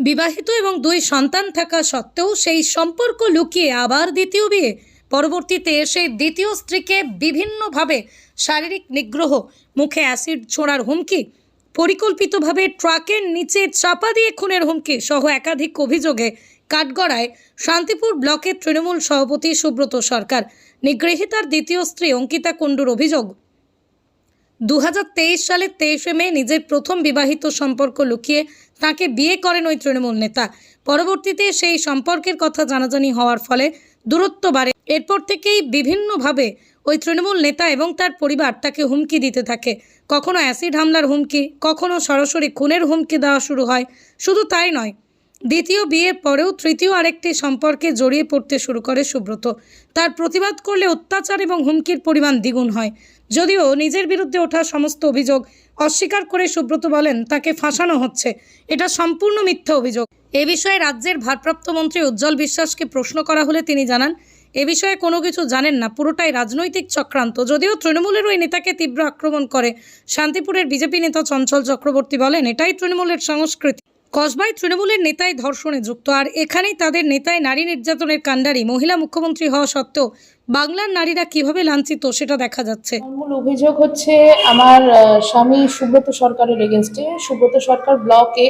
বিবাহিত এবং দুই সন্তান থাকা সত্ত্বেও সেই সম্পর্ক লুকিয়ে আবার দ্বিতীয় বিয়ে। পরবর্তীতে সেই দ্বিতীয় স্ত্রীকে বিভিন্নভাবে শারীরিক নিগ্রহ, মুখে অ্যাসিড ছোঁড়ার হুমকি, পরিকল্পিতভাবে ট্রাকের নিচে চাপা দিয়ে খুনের হুমকি সহ একাধিক অভিযোগে কাঠগড়ায় শান্তিপুর ব্লকের তৃণমূল সভাপতি সুব্রত সরকার, নিগৃহীতার দ্বিতীয় স্ত্রী অঙ্কিতা কুণ্ডুর অভিযোগ। দু হাজার তেইশ সালের তেইশে মে নিজের প্রথম বিবাহিত সম্পর্ক লুকিয়ে তাকে বিয়ে করেন ওই তৃণমূল নেতা। পরবর্তীতে সেই সম্পর্কের কথা জানাজানি হওয়ার ফলে দূরত্ব বাড়ে। এরপর থেকেই বিভিন্নভাবে ওই তৃণমূল নেতা এবং তার পরিবার তাকে হুমকি দিতে থাকে। কখনো অ্যাসিড হামলার হুমকি, কখনো সরাসরি খুনের হুমকি দেওয়া শুরু হয়। শুধু তাই নয় দ্বিতীয় বিয়ের পরেও তৃতীয় আরেকটি সম্পর্কে জড়িয়ে পড়তে শুরু করে সুব্রত। তার প্রতিবাদ করলে অত্যাচার এবং হুমকির পরিমাণ দ্বিগুণ হয়। যদিও নিজের বিরুদ্ধে ওঠা সমস্ত অভিযোগ অস্বীকার করে সুব্রত বলেন, তাকে ফাঁসানো হচ্ছে। এটা সম্পূর্ণ মিথ্যা অভিযোগ। এ বিষয়ে রাজ্যের ভারপ্রাপ্ত মন্ত্রী উজ্জ্বল বিশ্বাসকে প্রশ্ন করা হলে তিনি জানান, এ বিষয়ে কোনো কিছু জানেন না, পুরোটাই রাজনৈতিক চক্রান্ত। যদিও তৃণমূলের ওই নেতাকে তীব্র আক্রমণ করে শান্তিপুরের বিজেপি নেতা চঞ্চল চক্রবর্তী বলেন, এটাই তৃণমূলের সংস্কৃতি। কসবায় তৃণমূলের নেতাই ধর্ষণে যুক্ত। আর এখানেই তাদের নেতায় নারী নির্যাতনের কাণ্ডারি। মহিলা মুখ্যমন্ত্রী হওয়া সত্ত্বেও বাংলার নারীরা কীভাবে লাঞ্ছিত সেটা দেখা যাচ্ছে। মূল অভিযোগ হচ্ছে আমার আহ, স্বামী সুব্রত সরকারের এগেনস্টে। সুব্রত সরকার ব্লকে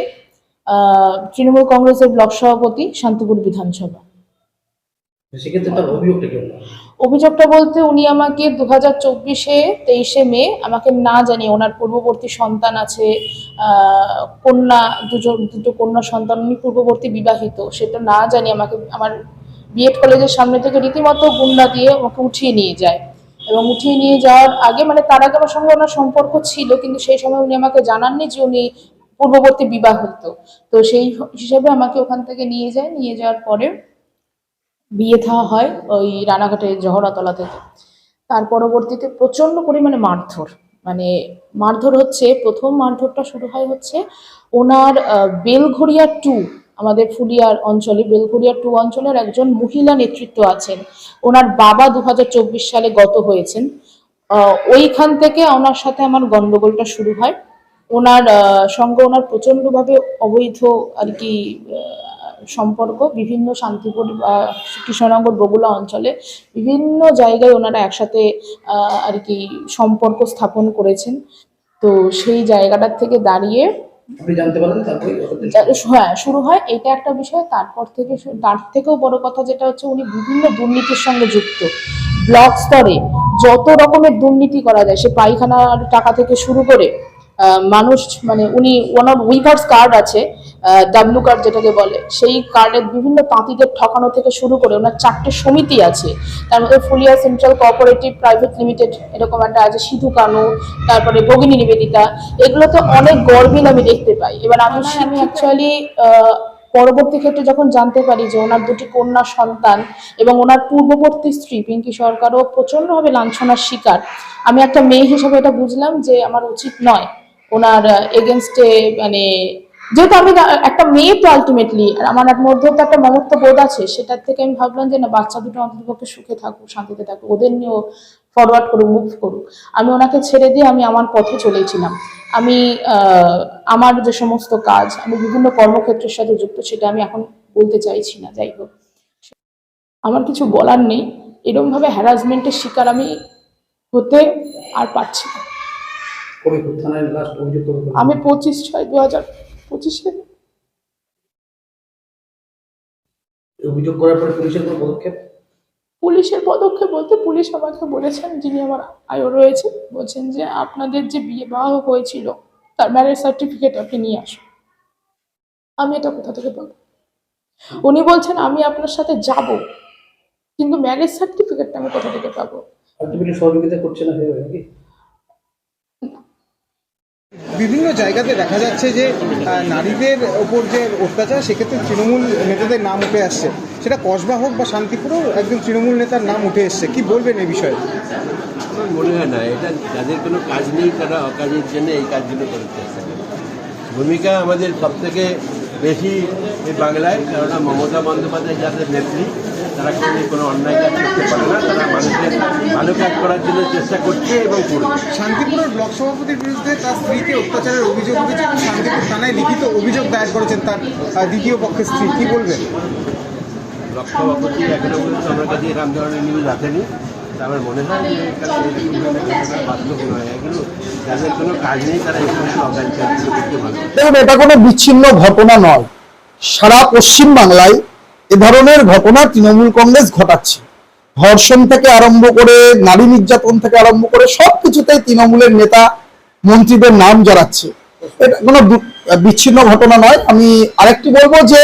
আহ, তৃণমূল কংগ্রেসের ব্লক সভাপতি শান্তিপুর বিধানসভা। সেক্ষেত্রে তার অভিযোগটা কেমন অভিযোগটা বলতে উনি আমাকে দু হাজার চব্বিশে তেইশে মে আমাকে না জানিয়ে ওনার পূর্ববর্তী সন্তান আছে কন্যা দুজন, দুটো কন্যা সন্তান উনি পূর্ববর্তী বিবাহিত, সেটা না জানিয়ে আমাকে, আমার বিএড কলেজের সামনে থেকে রীতিমতো গুন্ডা দিয়ে আমাকে উঠিয়ে নিয়ে যায়। এবং উঠিয়ে নিয়ে যাওয়ার আগে মানে তার আগে আমার সঙ্গে ওনার সম্পর্ক ছিল, কিন্তু সেই সময় উনি আমাকে জানাননি যে উনি পূর্ববর্তী বিবাহিত। তো সেই হিসেবে আমাকে ওখান থেকে নিয়ে যায়, নিয়ে যাওয়ার পরে বিয়ে থাওয়া হয় ওই রানাঘাটের জহরাতলা থেকে তার পরবর্তীতে প্রচণ্ড পরিমাণে মারধর। মানে মারধর হচ্ছে, প্রথম মারধরটা শুরু হয় হচ্ছে ওনার বেলঘড়িয়া টু আমাদের ফুলিয়ার অঞ্চলে, বেলঘড়িয়া টু অঞ্চলের একজন মহিলা নেতৃত্ব আছেন। ওনার বাবা দু হাজার চব্বিশ সালে গত হয়েছেন। ওইখান থেকে ওনার সাথে আমার গন্ডগোলটা শুরু হয়। ওনার সঙ্গে ওনার প্রচণ্ডভাবে অবৈধ আর কি সম্পর্ক বিভিন্ন শান্তিপুর কৃষ্ণনগর বগুলা অঞ্চলে বিভিন্ন জায়গায় ওনারা একসাথে আর কি সম্পর্ক স্থাপন করেছেন। তো সেই জায়গাটার থেকে দাঁড়িয়ে হ্যাঁ শুরু হয় এটা একটা বিষয়। তারপর থেকে তার থেকেও বড় কথা যেটা হচ্ছে উনি বিভিন্ন দুর্নীতির সঙ্গে যুক্ত। ব্লক স্তরে যত রকমের দুর্নীতি করা যায় সে পায়খানার টাকা থেকে শুরু করে মানুষ মানে উনি ওনার উইভার্স কার্ড আছে। ডাব্লু কার্ড যেটাকে বলে সেই কার্ডের বিভিন্ন তাঁতিদের ঠকানো থেকে শুরু করে ওনার চারটে সমিতি আছে। তার মধ্যে Phulia central cooperative private limited এরকম একটা আছে সিধু কানু তারপরে ভগিনী নিবেদিতা এগুলো তো অনেক গরমিল আমি দেখতে পাই। এবার আমি আমি অ্যাকচুয়ালি পরবর্তী ক্ষেত্রে যখন জানতে পারি যে ওনার দুটি কন্যা সন্তান এবং ওনার পূর্ববর্তী স্ত্রী পিঙ্কি সরকারও প্রচণ্ডভাবে লাঞ্ছনার শিকার আমি একটা মেয়ে হিসেবে এটা বুঝলাম যে আমার উচিত নয় ওনার এগেনস্টে মানে যেহেতু আমি একটা মেয়ে তো আলটিমেটলি আমার মধ্যে তো একটা মমত্ব বোধ আছে সেটার থেকে আমি ভাবলাম যে না বাচ্চা দুটো অন্ততপক্ষে সুখে থাকুক শান্তিতে থাকুক ওদের নিয়েও ফরওয়ার্ড করুক মুভ করুক। আমি ওনাকে ছেড়ে দিয়ে আমি আমার পথে চলেছিলাম আমি আমার যে সমস্ত কাজ আমি বিভিন্ন কর্মক্ষেত্রের সাথে যুক্ত সেটা আমি এখন বলতে চাইছি না যাই হোক। আমার কিছু বলার নেই। এরকমভাবে হ্যারাসমেন্টের শিকার আমি হতে আর পারছি না? আমি পঁচিশ ছয় দু হাজার পঁচিশে? অভিযোগ করার পরে পুলিশের কোনো পদক্ষেপ? পুলিশের পদক্ষেপ বলতে পুলিশ আমাকে বলেছেন যিনি আমার আয়ো রয়েছে বলছেন যে আপনাদের যে বিয়ে বিবাহ হয়েছিল তার ম্যারেজ সার্টিফিকেট আপনি নিয়ে আসুন। আমি এটা কোথা থেকে পাবো উনি বলছেন আমি আপনার সাথে যাব কিন্তু ম্যারেজ সার্টিফিকেটটা আমি কোথা থেকে পাবো? সহযোগিতা করছে না বিভিন্ন জায়গাতে দেখা যাচ্ছে যে নারীদের ওপর যে অত্যাচার, সেক্ষেত্রে তৃণমূল নেতাদের নাম উঠে আসছে। সেটা কসবা হোক বা শান্তিপুরেও একজন তৃণমূল নেতার নাম উঠে এসছে। কি বলবেন এই বিষয়ে? মনে হয় না, এটা যাদের কোনো কাজ নেই, তারা অকাজের জন্য এই কাজগুলো করতে ভূমিকা আমাদের সব থেকে বেশি বাংলায়, কেননা মমতা বন্দ্যোপাধ্যায় যাদের নেত্রী তারা কিন্তু কোনো অন্যায় কাজ করতে পারে না তারা মানুষের ভালো কাজ করার জন্য চেষ্টা করছে এবং করবে শান্তিপুরের ব্লক সভাপতির বিরুদ্ধে তার স্ত্রীকে অত্যাচারের অভিযোগ উঠেছে। এবং শান্তিপুর থানায় লিখিত অভিযোগ দায়ের করেছেন তার দ্বিতীয় পক্ষের স্ত্রী। কি বলবেন? ব্লক সভাপতি এখনও পর্যন্ত আমার কাছে এরকম ধরনের নিউজ আসেনি আমার মনে হয় যে যাদের কোনো কাজ নেই তারা দেখুন এটা কোনো বিচ্ছিন্ন ঘটনা নয়। সারা পশ্চিম বাংলায় এ ধরনের ঘটনা তৃণমূল কংগ্রেস ঘটাচ্ছে। ধর্ষণ থেকে আরম্ভ করে, নারী নির্যাতন থেকে আরম্ভ করে সব কিছুতেই তৃণমূলের নেতা মন্ত্রীদের নাম জড়াচ্ছে। এটা কোনো বিচ্ছিন্ন ঘটনা নয়। আমি আরেকটি বলব যে,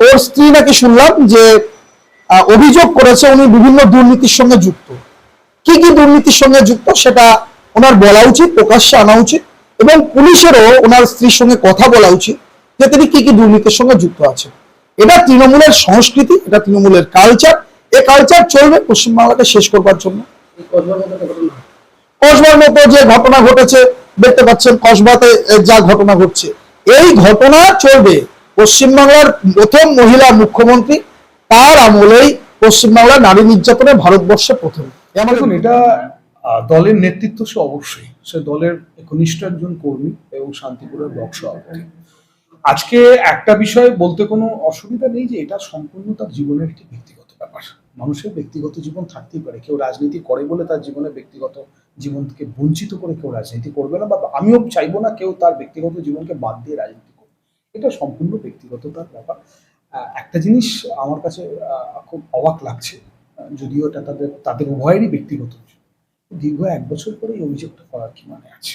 ওর স্ত্রী নাকি শুনলাম যে অভিযোগ করেছে উনি বিভিন্ন দুর্নীতির সঙ্গে যুক্ত। কি কি দুর্নীতির সঙ্গে যুক্ত সেটা ওনার বলা উচিত, প্রকাশ্যে আনা উচিত এবং পুলিশেরও ওনার স্ত্রীর সঙ্গে কথা বলা উচিত যে তিনি কি কি দুর্নীতির সঙ্গে যুক্ত আছেন। এটা তৃণমূলের সংস্কৃতি, এটা তৃণমূলের কালচার এই কালচার চলবে পশ্চিমবাংলাকে শেষ করবার জন্য। কসবার মতো যে ঘটনা ঘটেছে, দেখতে পাচ্ছেন কসবাতে যা ঘটনা ঘটছে। এই ঘটনা চলবে পশ্চিমবাংলার প্রথম মহিলা মুখ্যমন্ত্রী, তার আমলেই পশ্চিমবাংলার নারী নির্যাতনে ভারতবর্ষে প্রথম। এটা দলের নেতৃত্ব সে অবশ্যই। সে দলের ঘনিষ্ঠ একজন কর্মী এবং শান্তিপুরের ব্লক সভাপতি। আজকে একটা বিষয় বলতে কোনো অসুবিধা নেই যে এটা সম্পূর্ণ তার জীবনের একটি ব্যক্তিগত ব্যাপার। মানুষের ব্যক্তিগত জীবন থাকতেই পারে। কেউ রাজনীতি করে বলে তার জীবনে ব্যক্তিগত জীবন থেকে বঞ্চিত করে কেউ রাজনীতি করবে না বা আমিও চাইব না কেউ তার ব্যক্তিগত জীবনকে বাদ দিয়ে রাজনীতি করবে এটা সম্পূর্ণ ব্যক্তিগত তার ব্যাপার একটা জিনিস আমার কাছে খুব অবাক লাগছে, যদিও এটা তাদের তাদের উভয়েরই ব্যক্তিগত দীর্ঘ এক বছর পরে এই অভিযোগটা করার কি মানে আছে?